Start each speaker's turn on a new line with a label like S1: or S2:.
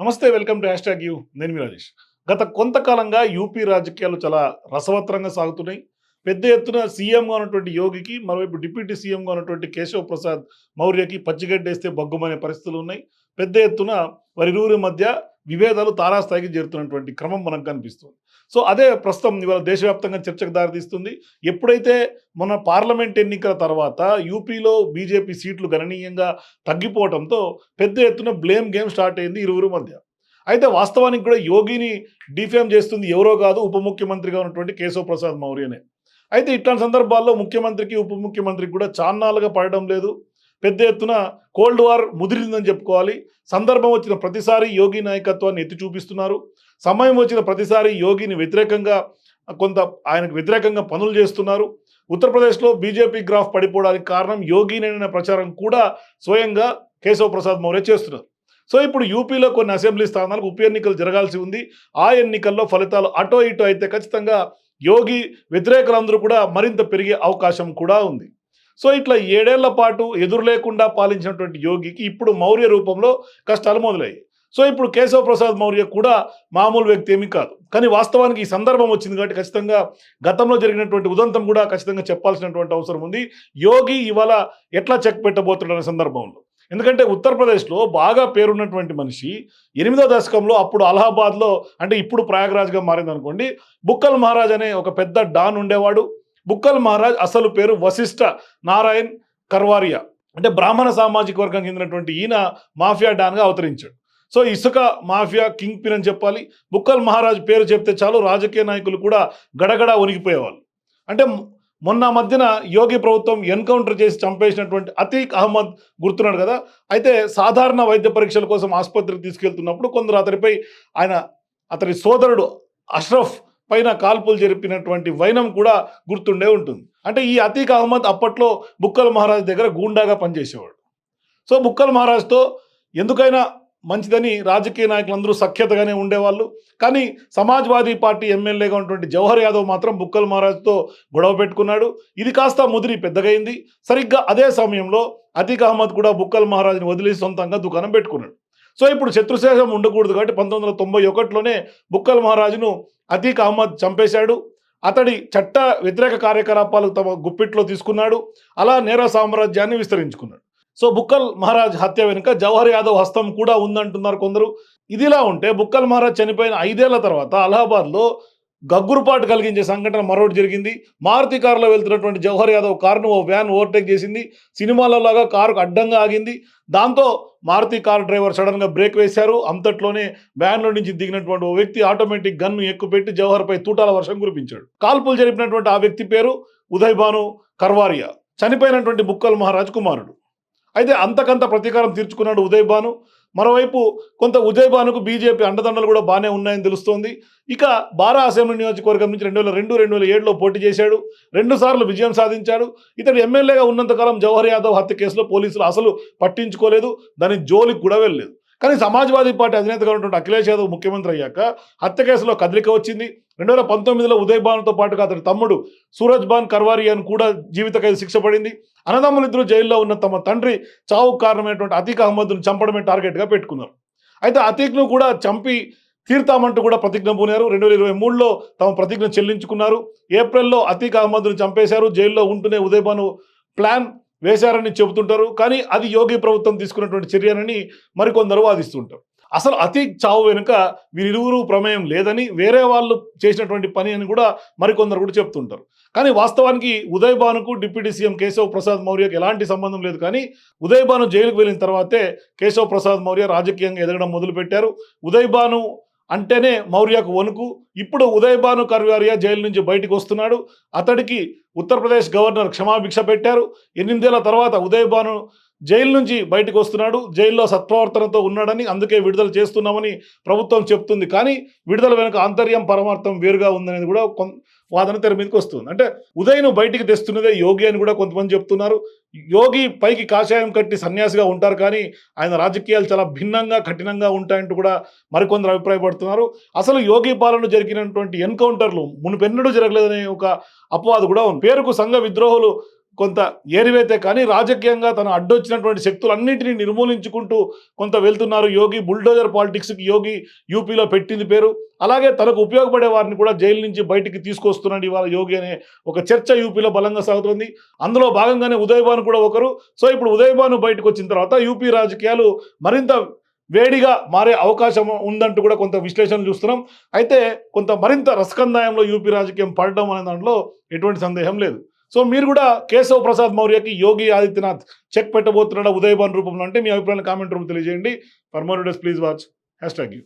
S1: నమస్తే welcome to hash tag you. నేను మీ రాజేష్. గత కొంతకాలంగా యూపీ రాజకీయాలు చాలా రసవత్రంగా సాగుతున్నాయి. పెద్ద ఎత్తున సీఎంగా ఉన్నటువంటి యోగికి మరోవైపు డిప్యూటీ సీఎంగా ఉన్నటువంటి కేశవ్ ప్రసాద్ మౌర్యకి పచ్చిగడ్డేస్తే బగ్గుమనే పరిస్థితులు ఉన్నాయి. పెద్ద ఎత్తున వారిరువురి మధ్య విభేదాలు తారాస్థాయికి చేరుతున్నటువంటి క్రమం మనకు కనిపిస్తుంది. సో అదే ప్రస్తుతం ఇవాళ దేశవ్యాప్తంగా చర్చకు దారితీస్తుంది. ఎప్పుడైతే మన పార్లమెంట్ ఎన్నికల తర్వాత యూపీలో బీజేపీ సీట్లు గణనీయంగా తగ్గిపోవడంతో పెద్ద ఎత్తున బ్లేమ్ గేమ్ స్టార్ట్ అయింది ఇరువురు మధ్య. అయితే వాస్తవానికి కూడా యోగిని డిఫేమ్ చేస్తుంది ఎవరో కాదు ఉప ముఖ్యమంత్రిగా ఉన్నటువంటి కేశవ ప్రసాద్ మౌర్యనే. అయితే ఇట్లాంటి సందర్భాల్లో ముఖ్యమంత్రికి ఉప ముఖ్యమంత్రికి కూడా చాన్నాలుగా పడడం లేదు. పెద్ద ఎత్తున కోల్డ్ వార్ ముదిరిందని చెప్పుకోవాలి. సందర్భం వచ్చిన ప్రతిసారి యోగి నాయకత్వాన్ని ఎత్తి చూపిస్తున్నారు. సమయం వచ్చిన ప్రతిసారి యోగిని వ్యతిరేకంగా కొంత ఆయనకు వ్యతిరేకంగా పనులు చేస్తున్నారు. ఉత్తరప్రదేశ్లో బీజేపీ గ్రాఫ్ పడిపోవడానికి కారణం యోగినైన ప్రచారం కూడా స్వయంగా కేశవ ప్రసాద్ మౌర్య చేస్తున్నారు. సో ఇప్పుడు యూపీలో కొన్ని అసెంబ్లీ స్థానాలకు ఉప ఎన్నికలు జరగాల్సి ఉంది. ఆ ఎన్నికల్లో ఫలితాలు అటో ఇటో అయితే ఖచ్చితంగా యోగి వ్యతిరేకులందరూ కూడా మరింత పెరిగే అవకాశం కూడా ఉంది. సో ఇట్లా ఏడేళ్ళ పాటు ఎదురు లేకుండా పాలించినటువంటి యోగికి ఇప్పుడు మౌర్య రూపంలో కష్టాలు మొదలయ్యాయి. సో ఇప్పుడు కేశవ ప్రసాద్ మౌర్య కూడా మామూలు వ్యక్తి ఏమీ కాదు. కానీ వాస్తవానికి ఈ సందర్భం వచ్చింది కాబట్టి ఖచ్చితంగా గతంలో జరిగినటువంటి ఉదంతం కూడా ఖచ్చితంగా చెప్పాల్సినటువంటి అవసరం ఉంది. యోగి ఇవాళ ఎట్లా చెక్ పెట్టబోతున్నాడనే సందర్భంలో. ఎందుకంటే ఉత్తరప్రదేశ్లో బాగా పేరున్నటువంటి మనిషి ఎనిమిదో దశకంలో అప్పుడు అలహాబాద్లో అంటే ఇప్పుడు ప్రయాగరాజ్గా మారింది అనుకోండి బుక్కల్ మహారాజ్ అనే ఒక పెద్ద డాన్ ఉండేవాడు. బుక్కల్ మహారాజ్ అసలు పేరు వశిష్ఠ నారాయణ్ కర్వారియా. అంటే బ్రాహ్మణ సామాజిక వర్గం చెందినటువంటి ఈయన మాఫియా డాన్గా అవతరించాడు. సో ఇసుక మాఫియా కింగ్ పిన్ అని చెప్పాలి. బుక్కల్ మహారాజ్ పేరు చెప్తే చాలు రాజకీయ నాయకులు కూడా గడగడ వణిగిపోయేవాళ్ళు అంటే మొన్న మధ్యన యోగి ప్రభుత్వం ఎన్కౌంటర్ చేసి చంపేసినటువంటి అతీక్ అహ్మద్ గుర్తున్నాడు కదా? అయితే సాధారణ వైద్య పరీక్షల కోసం ఆసుపత్రికి తీసుకెళ్తున్నప్పుడు కొందరు అతనిపై ఆయన అతని సోదరుడు అష్రఫ్ పైన కాల్పులు జరిపినటువంటి వైనం కూడా గుర్తుండే ఉంటుంది. అంటే ఈ అతీక్ అహ్మద్ అప్పట్లో బుక్కల మహారాజ్ దగ్గర గూండాగా పనిచేసేవాడు. సో బుక్కల మహారాజ్తో ఎందుకైనా మంచిదని రాజకీయ నాయకులందరూ సఖ్యతగానే ఉండేవాళ్ళు. కానీ సమాజ్వాదీ పార్టీ ఎమ్మెల్యేగా ఉన్నటువంటి జవహర్ యాదవ్ మాత్రం బుక్కల్ మహారాజ్తో గొడవ పెట్టుకున్నాడు. ఇది కాస్త ముదిరి పెద్దగైంది. సరిగ్గా అదే సమయంలో అతీక్ అహ్మద్ కూడా బుక్కల్ మహారాజ్ని వదిలి సొంతంగా దుకాణం పెట్టుకున్నాడు. సో ఇప్పుడు శత్రుశేషం ఉండకూడదు కాబట్టి పంతొమ్మిది వందల తొంభై ఒకటిలోనే బుక్కల్ మహారాజును అతీక్ అహ్మద్ చంపేశాడు. అతడి చట్ట వ్యతిరేక కార్యకలాపాలు తమ గుప్పిట్లో తీసుకున్నాడు. అలా నేర సామ్రాజ్యాన్ని విస్తరించుకున్నాడు. సో బుక్కల్ మహారాజ్ హత్య వెనుక జవహర్ యాదవ్ హస్తం కూడా ఉందంటున్నారు కొందరు. ఇదిలా ఉంటే బుక్కల్ మహారాజ్ చనిపోయిన ఐదేళ్ళ తర్వాత అలహాబాద్లో గగ్గురుపాటు కలిగించే సంఘటన మరొకటి జరిగింది. మారుతి కారులో వెళ్తున్నటువంటి జవహర్ యాదవ్ కారును ఓ వ్యాన్ ఓవర్టేక్ చేసింది. సినిమాలలాగా కారుకు అడ్డంగా ఆగింది. దాంతో మారుతి కార్ డ్రైవర్ సడన్గా బ్రేక్ వేశారు. అంతట్లోనే వ్యాన్లో నుంచి దిగినటువంటి ఓ వ్యక్తి ఆటోమేటిక్ గన్ను ఎక్కుపెట్టి జవహర్పై తూటాల వర్షం కురిపించాడు. కాల్పులు జరిపినటువంటి ఆ వ్యక్తి పేరు ఉదయ్ భాను కర్వారియా. చనిపోయినటువంటి బుక్కల్ మహారాజ్ కుమారుడు. అయితే అంతకంత ప్రతీకారం తీర్చుకున్నాడు ఉదయ్ భాను మరోవైపు కొంత ఉదయ్ భానుకు బీజేపీ అండదండలు కూడా బాగానే ఉన్నాయని తెలుస్తోంది. ఇక బారా అసెంబ్లీ నియోజకవర్గం నుంచి రెండు వేల రెండు రెండు వేల ఏడులో పోటీ చేశాడు. రెండు సార్లు విజయం సాధించాడు. ఇతడు ఎమ్మెల్యేగా ఉన్నంతకాలం జవహర్ యాదవ్ హత్య కేసులో పోలీసులు అసలు పట్టించుకోలేదు. దాని జోలికి కూడా వెళ్ళలేదు. కానీ సమాజ్వాదీ పార్టీ అధినేతగా ఉన్నటువంటి అఖిలేష్ యాదవ్ ముఖ్యమంత్రి అయ్యాక హత్య కేసులో కదలిక వచ్చింది. రెండు వేల పంతొమ్మిదిలో ఉదయ్ భానుతో పాటుగా అతని తమ్ముడు సూరజ్ భాన్ అని కూడా జీవిత ఖైదు శిక్ష పడింది. అన్నదమ్ములిద్దరూ జైల్లో ఉన్న తమ తండ్రి చావు కారణమైనటువంటి అతీక్ అహ్మద్ను చంపడమే టార్గెట్గా పెట్టుకున్నారు. అయితే అతీక్ను కూడా చంపి తీర్తామంటూ కూడా ప్రతిజ్ఞ పూనారు. రెండు వేల ఇరవై మూడులో తమ ప్రతిజ్ఞ చెల్లించుకున్నారు. ఏప్రిల్లో అతీక్ అహ్మద్ను చంపేశారు. జైల్లో ఉంటూనే ఉదయ్ భాను ప్లాన్ వేశారని చెబుతుంటారు. కానీ అది యోగి ప్రభుత్వం తీసుకున్నటువంటి చర్యనని మరికొందరు వాదిస్తుంటారు. అసలు అతి చావు వెనుక వీరిరువురు ప్రమేయం లేదని వేరే వాళ్ళు చేసినటువంటి పని అని కూడా మరికొందరు కూడా చెప్తుంటారు. కానీ వాస్తవానికి ఉదయ్ భానుకు డిప్యూటీ సీఎం కేశవ్ ప్రసాద్ మౌర్యకు ఎలాంటి సంబంధం లేదు. కానీ ఉదయ్ భాను జైలుకు వెళ్ళిన తర్వాతే కేశవ్ ప్రసాద్ మౌర్య రాజకీయంగా ఎదగడం మొదలుపెట్టారు. ఉదయ్ భాను అంటేనే మౌర్యకు వణుకు. ఇప్పుడు ఉదయభాను కర్వారియా జైలు నుంచి బయటకు వస్తున్నాడు. అతడికి ఉత్తరప్రదేశ్ గవర్నర్ క్షమాభిక్ష పెట్టారు. ఎనిమిదేళ్ళ తర్వాత ఉదయభాను జైలు నుంచి బయటకు వస్తున్నాడు. జైల్లో సత్ప్రవర్తనతో ఉన్నాడని అందుకే విడుదల చేస్తున్నామని ప్రభుత్వం చెప్తుంది. కానీ విడుదల వెనుక ఆంతర్యం పరమార్థం వేరుగా ఉందనేది కూడా కొన్ వాదన తెర మీదకి వస్తుంది. అంటే ఉదయ్ను బయటికి తెస్తున్నదే యోగి అని కూడా కొంతమంది చెప్తున్నారు. యోగి పైకి కాషాయం కట్టి సన్యాసిగా ఉంటారు కానీ ఆయన రాజకీయాలు చాలా భిన్నంగా కఠినంగా ఉంటాయంటూ కూడా మరికొందరు అభిప్రాయపడుతున్నారు. అసలు యోగి పాలన జరిగినటువంటి ఎన్కౌంటర్లు మునుపెన్నడూ జరగలేదనే ఒక అపవాదు కూడా ఉంది. పేరుకు సంఘ విద్రోహులు కొంత ఏరివైతే కానీ రాజకీయంగా తను అడ్డొచ్చినటువంటి శక్తులన్నింటినీ నిర్మూలించుకుంటూ కొంత వెళ్తున్నారు. యోగి బుల్డోజర్ పాలిటిక్స్కి యోగి యూపీలో పెట్టింది పేరు. అలాగే తనకు ఉపయోగపడే వారిని కూడా జైలు నుంచి బయటికి తీసుకొస్తున్నాడు ఇవాళ యోగి అనే ఒక చర్చ యూపీలో బలంగా సాగుతుంది. అందులో భాగంగానే ఉదయభాను కూడా ఒకరు. సో ఇప్పుడు ఉదయభాను బయటకు వచ్చిన తర్వాత యూపీ రాజకీయాలు మరింత వేడిగా మారే అవకాశం ఉందంటూ కూడా కొంత విశ్లేషణ చూస్తున్నాం. అయితే కొంత మరింత రసకందాయంలో యూపీ రాజకీయం పడడం అనే దాంట్లో ఎటువంటి సందేహం లేదు. సో మీరు కూడా కేశవ్ ప్రసాద్ మౌర్యకి యోగి ఆదిత్యనాథ్ చెక్ పెట్టబోతున్నాడా ఉదయభాన్ రూపంలో అంటే మీ అభిప్రాయాన్ని కామెంట్ రూపంలో తెలియజేయండి. For more days please watch. Hash tag you.